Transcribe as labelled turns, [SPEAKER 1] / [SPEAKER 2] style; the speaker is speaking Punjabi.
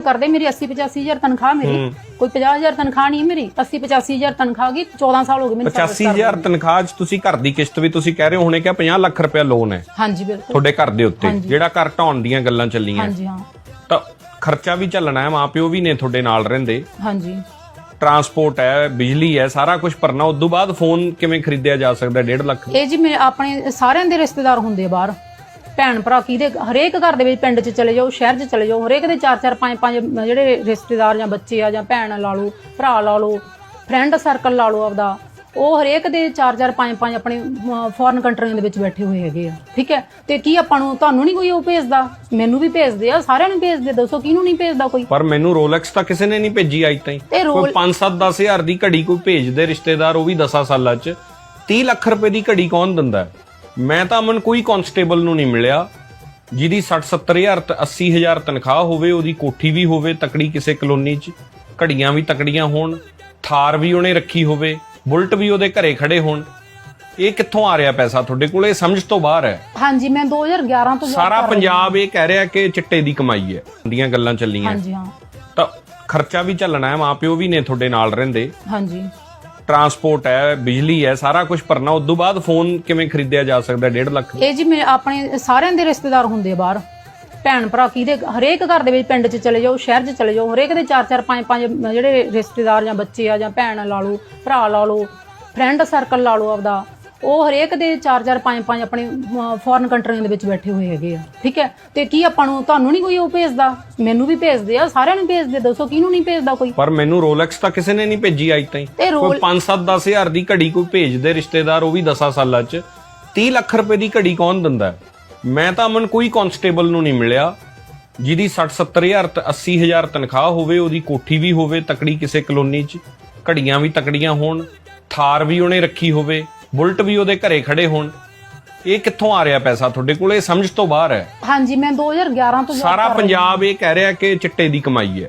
[SPEAKER 1] ਕਰਦੇ ਮੇਰੀ 80 85000 ਤਨਖਾਹ ਮੇਰੀ। ਕੋਈ 50000 ਤਨਖਾਹ ਨਹੀਂ ਮੇਰੀ। 80 85000 ਤਨਖਾਹ ਗਈ 14 ਸਾਲ ਹੋ ਗਏ ਮੈਨੂੰ service
[SPEAKER 2] 85000 ਤਨਖਾਹ 'ਚ ਤੁਸੀਂ ਘਰ ਦੀ ਕਿਸ਼ਤ ਵੀ ਤੁਸੀਂ ਕਹਿ ਰਹੇ ਹੋ ਹੁਣੇ ਕਿ 50 ਲੱਖ ਰੁਪਏ ਲੋਨ ਹੈ।
[SPEAKER 1] ਹਾਂਜੀ ਬਿਲਕੁਲ।
[SPEAKER 2] ਤੁਹਾਡੇ ਘਰ ਦੇ ਉੱਤੇ। ਜਿਹੜਾ ਘਰ ਢਾਉਣ ਦੀਆਂ ਗੱਲਾਂ ਚੱਲੀਆਂ।
[SPEAKER 1] ਹਾਂਜੀ ਹਾਂ।
[SPEAKER 2] ਤਾਂ ਖਰਚਾ ਵੀ ਚੱਲਣਾ ਹੈ ਮਾਪਿਓ ਵੀ ਨੇ ਤੁਹਾਡੇ ਨਾਲ ਰਹਿੰਦੇ।
[SPEAKER 1] ਹਾਂਜੀ।
[SPEAKER 2] ਟਰਾਂਸਪੋਰਟ ਹੈ ਬਿਜਲੀ ਹੈ ਸਾਰਾ ਕੁਝ ਭਰਨਾ ਉਸ ਤੋਂ ਬਾਅਦ ਫੋਨ ਕਿਵੇਂ ਖਰੀਦਿਆ ਜਾ ਸਕਦਾ 1.5 ਲੱਖ?
[SPEAKER 1] ਇਹ ਜੀ ਮੇਰੇ ਆਪਣੇ ਸਾਰਿਆਂ ਦੇ ਰਿਸ਼ਤੇਦਾਰ ਹੁੰਦੇ ਬਾਹਰ। ਭੈਣ ਭਰਾ ਕਿਹਦੇ ਹਰੇਕ ਘਰ ਦੇ ਵਿੱਚ ਪਿੰਡ 'ਚ ਚਲੇ ਜਾਓ ਸ਼ਹਿਰ 'ਚ ਚਲੇ ਜਾਓ ਹਰੇਕ ਦੇ 4-4 5-5 ਜਿਹੜੇ ਰਿਸ਼ਤੇਦਾਰ ਜਾਂ ਬੱਚੇ ਆ ਜਾਂ ਭੈਣ ਲਾ ਲਓ ਭਰਾ ਲਾ ਲਓ ਫਰੈਂਡ ਸਰਕਲ ਲਾ ਲਓ ਆਪਦਾ ਉਹ ਹਰੇਕ ਦੇ 4-4 5-5 ਆਪਣੇ ਫੋਰਨ ਕੰਟਰੀਆਂ ਦੇ ਵਿੱਚ ਬੈਠੇ ਹੋਏ ਹੈਗੇ ਆ ਠੀਕ ਹੈ? ਤੇ ਕੀ ਆਪਾਂ ਨੂੰ ਤੁਹਾਨੂੰ ਨਹੀਂ ਕੋਈ ਉਹ ਭੇਜਦਾ? ਮੈਨੂੰ ਵੀ ਭੇਜਦੇ ਆ ਸਾਰਿਆਂ ਨੂੰ ਭੇਜਦੇ ਦੱਸੋ ਕਿਹਨੂੰ ਨਹੀਂ ਭੇਜਦਾ ਕੋਈ?
[SPEAKER 2] ਪਰ ਮੈਨੂੰ ਰੋਲੈਕਸ ਤਾਂ ਕਿਸੇ ਨੇ ਨਹੀਂ ਭੇਜੀ ਅੱਜ ਤਾਈਂ। ਕੋਈ 5-7 10000 ਦੀ ਘੜੀ ਕੋਈ ਭੇਜਦੇ ਰਿਸ਼ਤੇਦਾਰ ਉਹ ਵੀ 10 ਸਾਲਾਂ 'ਚ। 30 ਲੱਖ ਰੁਪਏ ਦੀ ਘੜੀ ਕੌਣ ਦਿੰਦਾ? ਹੈ? ਮੈਂ ਤਾਂ ਅਮਨ ਕੋਈ ਕਾਂਸਟੇਬਲ ਨੂੰ ਨਹੀਂ ਮਿਲਿਆ। ਜਿਹਦੀ 60-70000 ਤੇ 80000 ਤਨਖਾਹ ਹੋਵੇ ਉਹਦੀ ਕੋਠੀ ਵੀ ਹੋਵੇ ਤਕੜੀ ਕਿਸੇ ਕਲੋਨੀ 'ਚ ਘੜੀਆਂ ਵੀ ਤਕੜੀਆਂ ਹੋਣ ਥਾਰ ਵੀ ਉਹਨੇ ਰੱਖੀ ਹੋਵੇ ਬੁਲਟ ਵੀ ਉਹਦੇ ਘਰੇ ਖੜੇ ਹੋਣ। ਇਹ ਕਿੱਥੋਂ ਆ ਰਿਹਾ ਪੈਸਾ ਤੁਹਾਡੇ ਕੋਲ? ਇਹ ਸਮਝ ਤੋਂ ਬਾਹਰ ਹੈ।
[SPEAKER 1] ਹਾਂਜੀ ਮੈਂ 2011 ਤੋਂ
[SPEAKER 2] ਸਾਰਾ ਪੰਜਾਬ ਇਹ ਕਹਿ ਰਿਹਾ ਕਿ ਚਿੱਟੇ ਦੀ ਕਮਾਈ ਹੈ ਦੀਆਂ ਗੱਲਾਂ ਚੱਲੀਆਂ।
[SPEAKER 1] ਹਾਂਜੀ ਹਾਂ।
[SPEAKER 2] ਤਾਂ ਖਰਚਾ ਵੀ ਚੱਲਣਾ ਹੈ ਮਾਪਿਓ ਵੀ ਨੇ ਤੁਹਾਡੇ ਨਾਲ ਰਹਿੰਦੇ।
[SPEAKER 1] ਹਾਂਜੀ।
[SPEAKER 2] ਟਰਾਂਸਪੋਰਟ ਹੈ, ਬਿਜਲੀ ਹੈ, ਸਾਰਾ ਕੁਝ ਭਰਨਾ ਉਸ ਤੋਂ ਬਾਅਦ ਫੋਨ ਕਿਵੇਂ ਖਰੀਦਿਆ ਜਾ ਸਕਦਾ 1.5 ਲੱਖ
[SPEAKER 1] ਇਹ ਜੀ ਮੇਰੇ ਆਪਣੇ ਸਾਰਿਆਂ ਦੇ ਰਿਸ਼ਤੇਦਾਰ ਹੁੰਦੇ ਆ ਬਾਹਰ। ਭੈਣ ਭਰਾ ਕਿਹਦੇ, ਹਰੇਕ ਘਰ ਦੇ ਵਿੱਚ ਪਿੰਡ 'ਚ ਚਲੇ ਜਾਓ, ਸ਼ਹਿਰ 'ਚ ਚਲੇ ਜਾਓ, ਹਰੇਕ ਦੇ 4-4 5-5 ਜਿਹੜੇ ਰਿਸ਼ਤੇਦਾਰ ਜਾਂ ਬੱਚੇ ਆ ਜਾਂ ਭੈਣ ਲਾ ਲਓ, ਭਰਾ ਲਾ ਲਓ ਫਰੈਂਡ ਸਰਕਲ ਲਾ ਲਓ ਆਪਦਾ। ਉਹ ਹਰੇਕ ਦੇ 4-4 5-5 ਆਪਣੇ ਫੋਰਨ ਕੰਟਰੀਆਂ ਦੇ ਵਿੱਚ ਬੈਠੇ ਹੋਏ ਹੈਗੇ ਆ ਠੀਕ ਹੈ? ਤੇ ਕੀ ਆਪਾਂ ਨੂੰ ਤੁਹਾਨੂੰ ਨਹੀਂ ਕੋਈ ਉਹ ਭੇਜਦਾ? ਮੈਨੂੰ ਵੀ ਭੇਜਦੇ ਆ ਸਾਰਿਆਂ ਨੂੰ ਭੇਜਦੇ ਦੱਸੋ ਕਿਹਨੂੰ ਨਹੀਂ ਭੇਜਦਾ ਕੋਈ?
[SPEAKER 2] ਪਰ ਮੈਨੂੰ ਰੋਲੈਕਸ ਤਾਂ ਕਿਸੇ ਨੇ ਨਹੀਂ ਭੇਜੀ ਅੱਜ ਤਾਈਂ। ਕੋਈ 5-7 10000 ਦੀ ਘੜੀ ਕੋਈ ਭੇਜਦੇ ਰਿਸ਼ਤੇਦਾਰ ਉਹ ਵੀ 10 ਸਾਲਾਂ 'ਚ। 30 ਲੱਖ ਰੁਪਏ ਦੀ ਘੜੀ ਕੌਣ ਦਿੰਦਾ? ਮੈਂ ਤਾਂ ਅਮਨ ਕੋਈ ਕਾਂਸਟੇਬਲ ਨੂੰ ਨਹੀਂ ਮਿਲਿਆ। ਜਿਹਦੀ 60-70000 ਤੇ 80000 ਤਨਖਾਹ ਹੋਵੇ ਉਹਦੀ ਕੋਠੀ ਵੀ ਹੋਵੇ ਤਕੜੀ ਕਿਸੇ ਕਲੋਨੀ 'ਚ ਘੜੀਆਂ ਵੀ ਤਕੜੀਆਂ ਹੋਣ। ਥਾਰ ਵੀ ਉਹਨੇ ਰੱਖੀ ਹੋਵੇ ਬੁਲਟ ਵੀ ਉਹਦੇ ਘਰੇ ਖੜੇ ਹੋਣ। ਇਹ ਕਿੱਥੋਂ ਆ ਰਿਹਾ ਪੈਸਾ ਤੁਹਾਡੇ ਕੋਲ? ਇਹ ਸਮਝ ਤੋਂ ਬਾਹਰ ਹੈ।
[SPEAKER 1] ਹਾਂਜੀ ਮੈਂ 2011 ਤੋਂ
[SPEAKER 2] ਸਾਰਾ। ਪੰਜਾਬ ਇਹ ਕਹਿ ਰਿਹਾ ਕਿ ਚਿੱਟੇ ਦੀ ਕਮਾਈ ਹੈ।